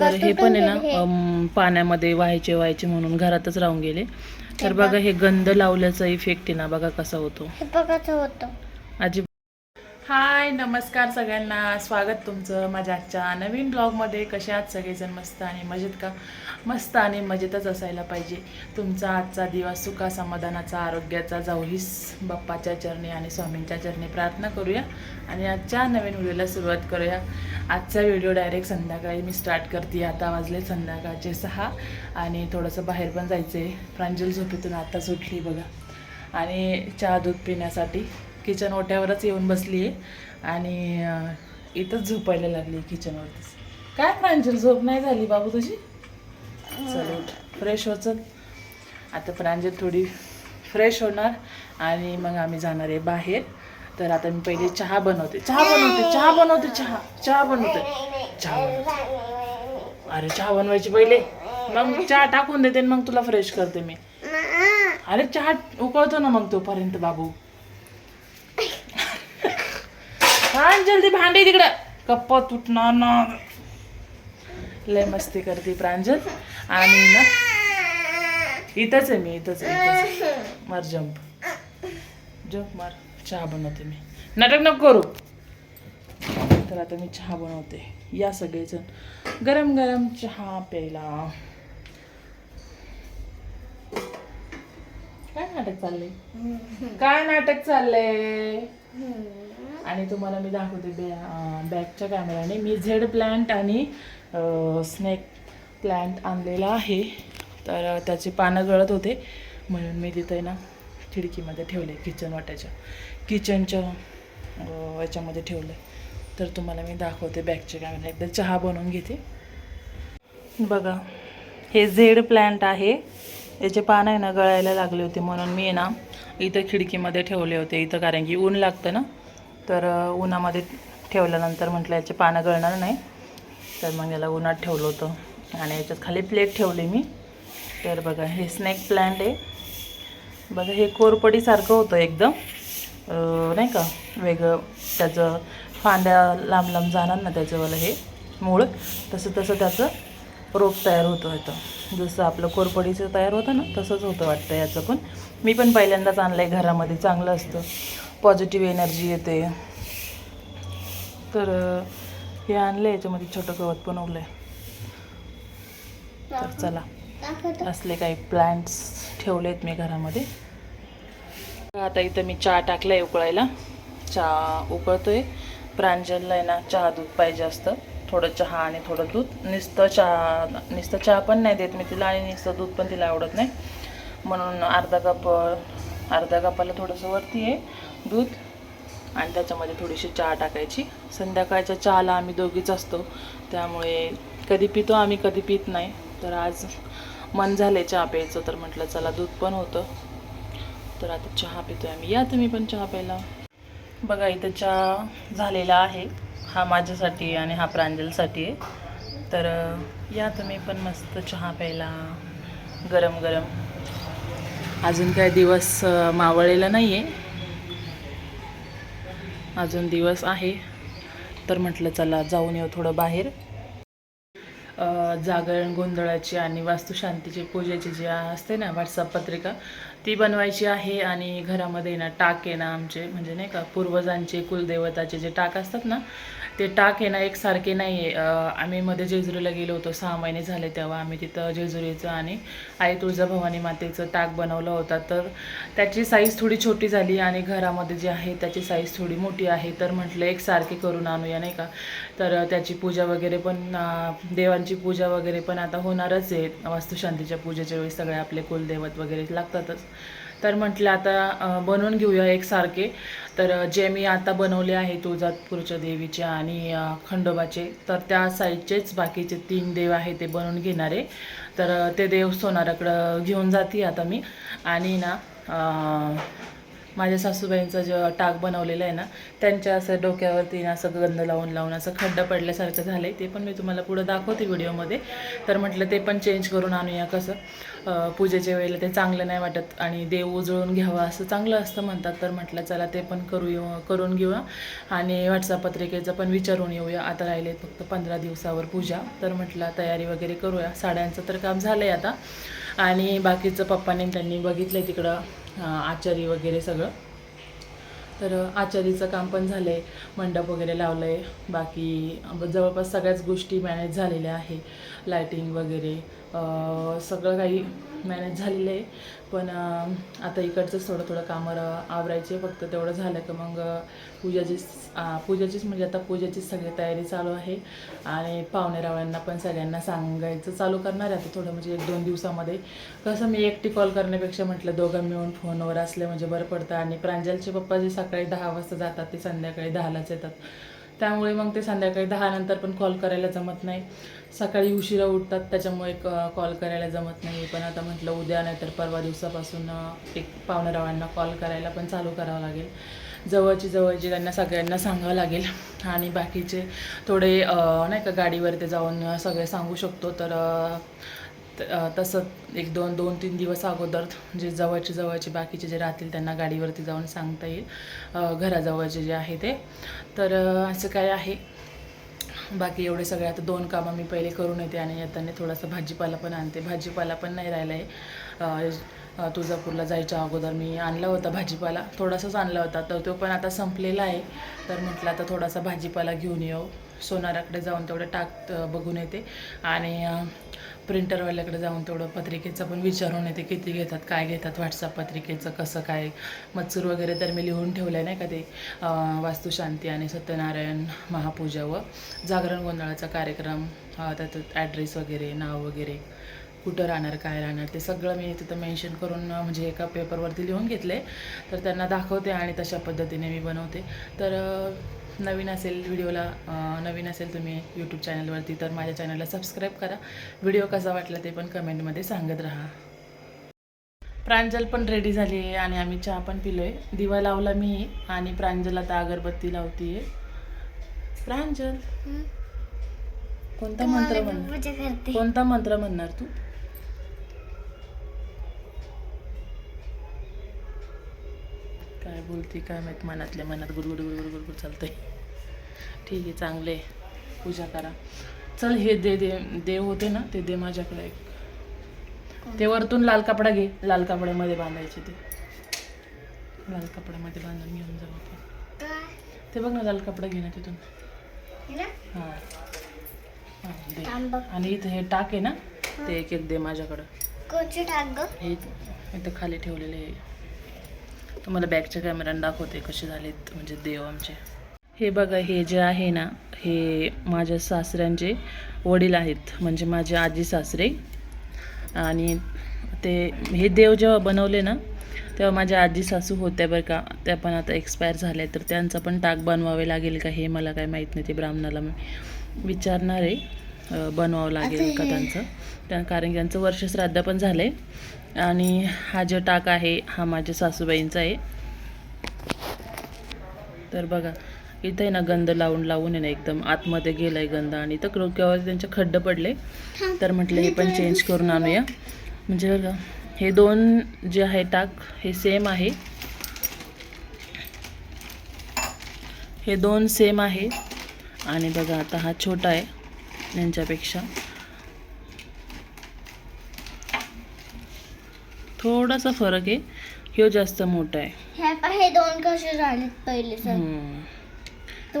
तर हे पण आहे ना पाण्यामध्ये व्हायचे व्हायचे म्हणून घरातच राहून गेले. तर बघा हे गंध लावल्याचा इफेक्ट आहे ना बघा कसा होतो. हे बघायचं होतं. अजिब हाय नमस्कार सगळ्यांना. स्वागत तुमचं माझ्या आजच्या नवीन ब्लॉगमध्ये. कसे आहात सगळेजण? मस्त आणि मजेत का? मस्त आणि मजेतच असायला पाहिजे. तुमचा आजचा दिवस सुखा समाधानाचा आरोग्याचा जाऊ हीच बाप्पाच्या चरणी आणि स्वामींच्या चरणी प्रार्थना करूया. आणि आजच्या नवीन व्हिडिओला सुरुवात करूया. आजचा व्हिडिओ डायरेक्ट संध्याकाळी मी स्टार्ट करते. आता वाजले संध्याकाळचे सहा आणि थोडंसं बाहेर पण जायचं आहे प्रांजल झोपेतून आता सुटली बघा. आणि चहा दूध पिण्यासाठी. किचन ओट्यावरच येऊन बसली आहे आणि इथंच झोपायला लागली किचनवरतीच काय प्रांजल झोप नाही झाली बाबू तुझी? चल फ्रेश हो चल. आता प्रांजल थोडी फ्रेश होणार आणि मग आम्ही जाणार आहे बाहेर. तर आता मी पहिले चहा बनवते. चहा बनवते चहा बनवते चहा चहा बनवते. चहा बनवते अरे चहा बनवायची पहिले. मग चहा टाकून देते आणि मग तुला फ्रेश करते मी अरे चहा उकळतो ना मग तोपर्यंत बाबू. हा जल्दी भांडी तिकडं. कप्प तुटणार ना. लय मस्ती करते प्रांजल. आणि ना इथंच आहे मी इथंच आहे इथंच आहे. मार जंप जंप मार. चहा बनवते मी. नाटक नको करू. तर आता मी चहा बनवते. या सगळेजण गरम गरम चहा प्यायला. काय नाटक चाललंय? काय नाटक चाललंय? आणि तुम्हाला मी दाखवते बॅ बॅकच्या कॅमेराने मी झेड प्लॅन्ट आणि स्नेक प्लॅन्ट आणलेला आहे. तर त्याचे त्याची पानं गळत होते. म्हणून मी तिथे ना खिडकीमध्ये ठेवले किचन वाट्याच्या. किचनच्या याच्यामध्ये ठेवले. तर तुम्हाला मी दाखवते बॅकच्या कॅमेरा. एकदा चहा बनवून घेते. बघा हे झेड प्लॅन्ट आहे. याचे पानं आहे ना गळायला लागले होते म्हणून मी आहे ना इथं खिडकीमध्ये ठेवले होते. इथं कारण की ऊन लागतं ना. तर उन्हामध्ये ठेवल्यानंतर म्हटलं याचे पानं गळणार नाही. तर मग याला उन्हात ठेवलं होतं. आणि याच्यात खाली प्लेट ठेवली मी. तर बघा हे स्नॅक प्लॅन्ट आहे. बघा हे कोरपडीसारखं होतं एकदम. नाही का? वेगळं त्याचं फांद्या लांब लांब जाणार ना त्याचंवालं हे मूळ. तसं तसं त्याचं रोप तयार होतो होतं येतं जसं आपलं कोरपडीचं तयार होतं ना तसंच होतं वाटतं याचं पण. मी पण पहिल्यांदाच आणलं आहे घरामध्ये चांगलं असतं. पॉझिटिव्ह एनर्जी येते. तर हे आणलं याच्यामध्ये छोटं गवत पण उगलं आहे तर चला असले काही प्लांट्स ठेवले आहेत मी घरामध्ये. आता इथं मी चहा टाकलाय उकळायला. चहा उकळतो आहे प्रांजलला आहे ना चहा दूध पाहिजे असतं. थोडं चहा आणि थोडं दूध. नुसतं चहा नुसतं चहा पण नाही देत मी तिला आणि नुसतं दूध पण तिला आवडत नाही. म्हणून अर्धा कप अर्धा कपाला थोडंसं वरती आहे दूध आणि त्याच्यामध्ये थोडीशी चहा टाकायची. संध्याकाळच्या चहाला आम्ही दोघीच असतो. त्यामुळे कधी पितो आम्ही कधी पित नाही. तर आज मन झाले चहा प्यायचं तर म्हटलं चला दूध पण होतं. तर आता चहा पितोय आम्ही. या तुम्ही पण चहा प्यायला. बघा इथं चहा झालेला आहे. हा माझ्यासाठी आणि हा प्रांजलसाठी आहे. तर या तुम्ही पण मस्त चहा प्यायला गरम गरम. अजून काय दिवस मावळलेला नाही आहे अजून दिवस आहे. तर म्हटलं चला जाऊन येऊ थोडं बाहेर. जागरण गोंधळाची आणि वास्तुशांतीची पूजेची जी असते ना व्हॉट्सअप पत्रिका ती बनवायची आहे आणि घरामध्ये ना टाक आहे ना आमचे म्हणजे नाही का पूर्वजांचे कुलदेवताचे जे टाक असतात ना ते टाक आहे ना एकसारखे नाही आहे आम्ही मध्ये जेजुरीला गेलो होतो सहा महिने झाले तेव्हा आम्ही तिथं जेजुरीचं आणि आई तुळजाभवानी मातेचं टाक बनवलं होता. तर त्याची साईज थोडी छोटी झाली आणि घरामध्ये जे आहे त्याची साईज थोडी मोठी आहे. तर म्हटलं एकसारखे करून आणूया नाही का? तर त्याची पूजा वगैरे पण देवांची पूजा वगैरे पण आता होणारच आहे. वास्तुशांतीच्या पूजेच्या वेळी सगळे आपले कुलदैवत वगैरे लागतातच. तर म्हटलं आता बनवून घेऊया एकसारखे तर जे मी आता बनवले आहे तुळजापूरच्या देवीचे आणि खंडोबाचे तर त्या साईडचेच बाकीचे तीन देव आहे ते बनवून घेणारे. तर ते देव सोनाराकडं घेऊन जाते आता मी. आणि ना माझ्या सासूबाईंचं जे टाक बनवलेलं आहे ना त्यांच्या असं डोक्यावरती ना असं गंध लावून लावून असं खड्डा पडल्यासारखं झालं आहे ते पण मी तुम्हाला पुढं दाखवते व्हिडिओमध्ये. तर म्हटलं ते पण चेंज करून आणूया कसं. पूजेच्या वेळेला ते चांगलं नाही वाटत आणि देव उजळून घ्यावा असं चांगलं असतं म्हणतात. तर म्हटलं चला ते पण करू येऊ करून घेऊया. आणि व्हॉट्सअप पत्रिकेचं पण विचारून येऊया. आता राहिले फक्त पंधरा दिवसावर पूजा. तर म्हटलं तयारी वगैरे करूया. साड्यांचं तर काम झालं आहे आता. आणि बाकीचं पप्पाने त्यांनी बघितलं तिकडं. आचारी वगैरे सगळं. तर आचारीचं काम पण झालं आहे मंडप वगैरे लावलं आहे बाकी जवळपास सगळ्याच गोष्टी मॅनेज झालेल्या आहे. लायटिंग वगैरे सगळं काही मॅनेज झालेलं आहे. पण आता इकडचंच थोडं थोडं कामं आवरायचे फक्त तेवढं झालं का मग पूजाचीच पूजाचीच म्हणजे आता पूजाचीच सगळी तयारी चालू आहे. आणि पाहुणेरावळ्यांना पण सगळ्यांना सांगायचं चालू करणार आहे. आता थोडं म्हणजे एक दोन दिवसामध्ये. कसं मी एकटी कॉल करण्यापेक्षा म्हटलं दोघं मिळून फोनवर असले म्हणजे बरं पडतं. आणि प्रांजलचे पप्पा जे सकाळी दहा वाजता जातात ते संध्याकाळी दहालाच येतात. त्यामुळे मग ते संध्याकाळी दहा नंतर पण कॉल करायला जमत नाही. सकाळी उशिरा उठतात त्याच्यामुळे कॉल करायला जमत नाही. पण आता म्हटलं उद्या नाही तर परवा दिवसापासून एक पाहुणेरावांना कॉल करायला पण चालू करावं लागेल. जवळची जवळची त्यांना सगळ्यांना सांगावं लागेल. आणि बाकीचे थोडे नाही का गाडीवरती जाऊन सगळे सांगू शकतो. तर तसं एक दोन दोन तीन दिवस अगोदर जे जवळचे जवळचे बाकीचे जे राहतील त्यांना गाडीवरती जाऊन सांगता येईल. घराजवळचे जे आहे ते. तर असं काय आहे. बाकी एवढे सगळे आता दोन कामं मी पहिले करून येते आणि येताना थोडासा भाजीपाला पण आणते. भाजीपाला पण नाही राहिला आहे. तुळजापूरला जायच्या अगोदर मी आणला होता भाजीपाला. थोडासाच आणला होता तर तो पण आता संपलेला आहे. तर म्हटलं आता थोडासा भाजीपाला घेऊन येऊ. सोनाराकडे जाऊन तेवढं टाक बघून येते. आणि प्रिंटरवाल्याकडे जाऊन तेवढं पत्रिकेचं पण विचारून येते किती घेतात काय घेतात व्हॉट्सअप पत्रिकेचं कसं काय? मजूर वगैरे तर मी लिहून ठेवलं आहे नाही का ते वास्तुशांती आणि सत्यनारायण महापूजा व जागरण गोंधळाचा कार्यक्रम त्याचं ॲड्रेस वगैरे नाव वगैरे कुठं राहणार काय राहणार ते सगळं मी तिथं मेन्शन करून म्हणजे एका पेपरवरती लिहून घेतले तर त्यांना दाखवते आणि तशा पद्धतीने मी बनवते. तर नवीन असेल व्हिडिओला नवीन असेल तुम्ही यूट्यूब चॅनलवरती तर माझ्या चॅनलला सबस्क्राईब करा. व्हिडिओ कसा वाटला ते पण कमेंटमध्ये सांगत राहा. प्रांजल पण रेडी झाली आहे आणि आम्ही चहा पण पिलोय. दिवा लावला मी आणि प्रांजल आता अगरबत्ती लावतीये. प्रांजल कोणता मंत्र करते. कोणता मंत्र म्हणणार तू? काय बोलते काय माहीत मनातल्या मनात गुडगुड गुडगुड गुडगुड चालतंय. ठीक आहे चांगले पूजा करा. चल हे दे दे देव होते ना ते दे माझ्याकडे एक. ते वरतून लाल कपडा घे. लाल कपड्यामध्ये बांधायचे ते. लाल कपड्यामध्ये बांधून घेऊन जाऊ आपण. ते बघ ना लाल कपडा घे ना तिथून. हे ना? हां. हां दे. आणि इथं हे टाक आहे ना ते एक एक दे माझ्याकडं. हे इथं खाली ठेवलेले आहे. तुम्हाला बॅगच्या कॅमेऱ्याने दाखवते कसे झालेत म्हणजे देव आमचे. हे बघा हे जे आहे ना हे माझ्या सासऱ्यांचे वडील आहेत म्हणजे माझे आजी सासरे. आणि ते हे देव जेव्हा बनवले ना तेव्हा माझ्या आजी सासू होत्या बरं का. त्या पण आता एक्सपायर झाल्या तर त्यांचा पण टाक बनवावे लागेल का हे मला काय माहीत नाही ते ब्राह्मणाला मी विचारणार आहे. बनवावं लागेल का त्यांचं? त्या कारण की त्यांचं वर्षश्राद्ध पण झालं आहे आणि हा जो टाक आहे हा माझ्या सासूबाईंचा आहे. तर बघा इथं आहे ना गंध लावून लावून आहे ना एकदम आतमध्ये गेलाय गंध आणि इथं डोक्यावर त्यांचे खड्ड पडले तर म्हटलं हे पण चेंज करून आणूया. म्हणजे बघा हे दोन जे आहे टाक हे सेम आहे. हे दोन सेम आहे. आणि बघा आता हा छोटा आहे यांच्यापेक्षा. थोडासा फरक आहे. ह्यो जास्त मोठा आहे. हे दोन कसे झालेत पहिले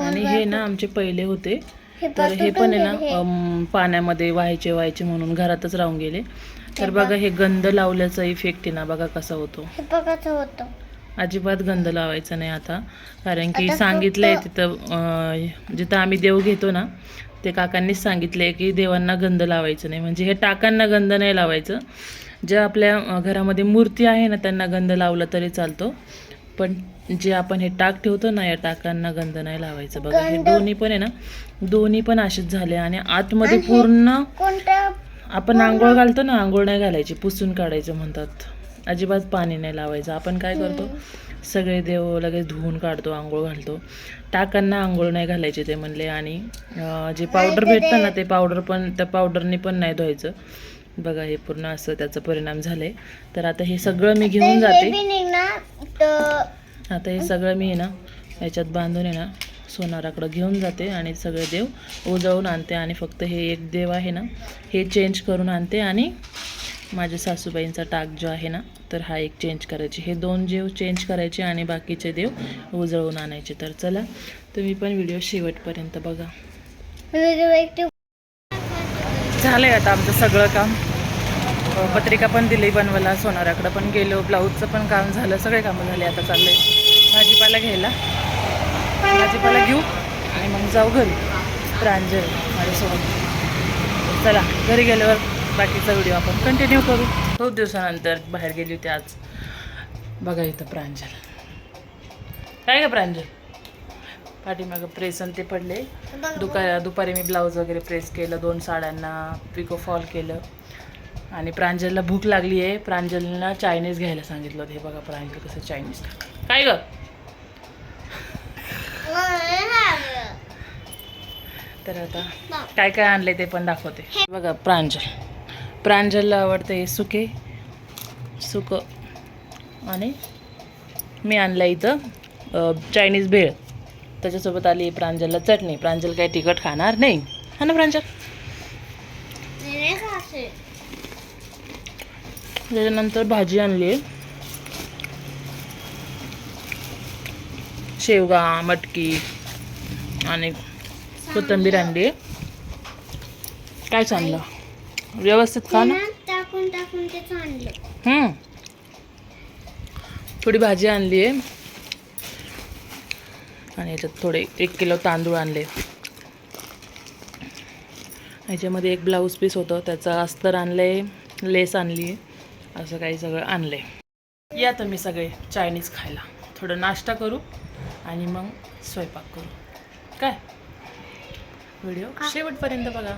आणि हे ना आमचे पहिले होते. हे तर हे पण आहे. ना पाण्यामध्ये व्हायचे व्हायचे म्हणून घरातच राहून गेले. तर बघा हे गंध लावल्याचा इफेक्ट आहे ना बघा कसा होतो. अजिबात गंध लावायचा नाही आता. कारण की सांगितलंय तिथं जिथं आम्ही देव घेतो ना ते काकांनीच सांगितलंय की देवांना गंध लावायचं नाही. म्हणजे हे टाकांना गंध नाही लावायचं. ज्या आपल्या घरामध्ये मूर्ती आहे ना त्यांना गंध लावला तरी चालतो. पण जे आपण हे टाक ठेवतो ना या टाकांना गंध नाही लावायचं. बघा हे दोन्ही पण आहे ना दोन्ही पण असेच झाले. आणि आतमध्ये पूर्ण आपण आंघोळ घालतो ना आंघोळ नाही घालायची पुसून काढायचं म्हणतात. अजिबात पाणी नाही लावायचं. आपण काय करतो सगळे देव लगेच धुवून काढतो आंघोळ घालतो. टाकांना आंघोळ नाही घालायचे ते म्हणले. आणि जे पावडर भेटतं ना ते पावडर पण त्या पावडरनी पण नाही धुवायचं. बघा हे पूर्ण असं त्याचा परिणाम झालाय. तर आता हे सगळं मी घेऊन जाते. आता हे सगळं मी ना याच्यात बांधून आहे ना सोनाराकडं घेऊन जाते आणि सगळे देव उजळून आणते आणि फक्त हे एक देव आहे ना हे चेंज करून आणते आणि माझ्या सासूबाईंचा टाक जो आहे ना तर हा एक चेंज करायचे. हे दोन देव चेंज करायचे आणि बाकीचे देव उजळून आणायचे. तर चला तुम्ही पण व्हिडिओ शेवटपर्यंत बघा. झालं आहे आता आमचं सगळं काम. पत्रिका पण दिली बनवायला सोनाराकडं पण गेलो ब्लाऊजचं पण काम झालं सगळे कामं झाले आता चाललंय भाजीपाला घ्यायला. भाजीपाला घेऊ आणि मग जाऊ घरी. प्रांजल माझ्यासोबत चला घरी गेल्यावर बाकीचा व्हिडिओ आपण कंटिन्यू करू. खूप दिवसानंतर बाहेर गेली होती आज. बघा इथं प्रांजल. काय का प्रांजल? पाठीमागं प्रेस आणि ते पडले. दुका दुपारी मी ब्लाऊज वगैरे प्रेस केलं दोन साड्यांना पिको फॉल केलं. आणि प्रांजलला भूक लागली आहे. प्रांजलला चायनीज घ्यायला सांगितलं होतं. हे बघा प्रांजल कसं चायनीज काय ग? तर आता काय काय आणले ते पण दाखवते. बघा प्रांजल. प्रांजलला आवडतं हे सुके सुक आणि मी आणलं इथं चायनीज भेळ. त्याच्यासोबत आली प्रांजलला चटणी. प्रांजल काय तिखट खाणार नाही. हा ना प्रांजल? त्याच्यानंतर भाजी आणली. आहे शेवगा मटकी आणि कोथिंबीर आणली. काय चाललं? व्यवस्थित खा ना. टाकून टाकून ते चांगलं. थोडी भाजी आणली आहे. आणि याच्यात थोडे एक किलो तांदूळ आणले. ह्याच्यामध्ये एक ब्लाऊज पीस होतं त्याचं अस्तर आणलंय लेस आणली असं काही सगळं आणलंय या तुम्ही सगळे चायनीज खायला. थोडं नाश्ता करू आणि मग स्वयंपाक करू. काय? व्हिडिओ शेवटपर्यंत बघा.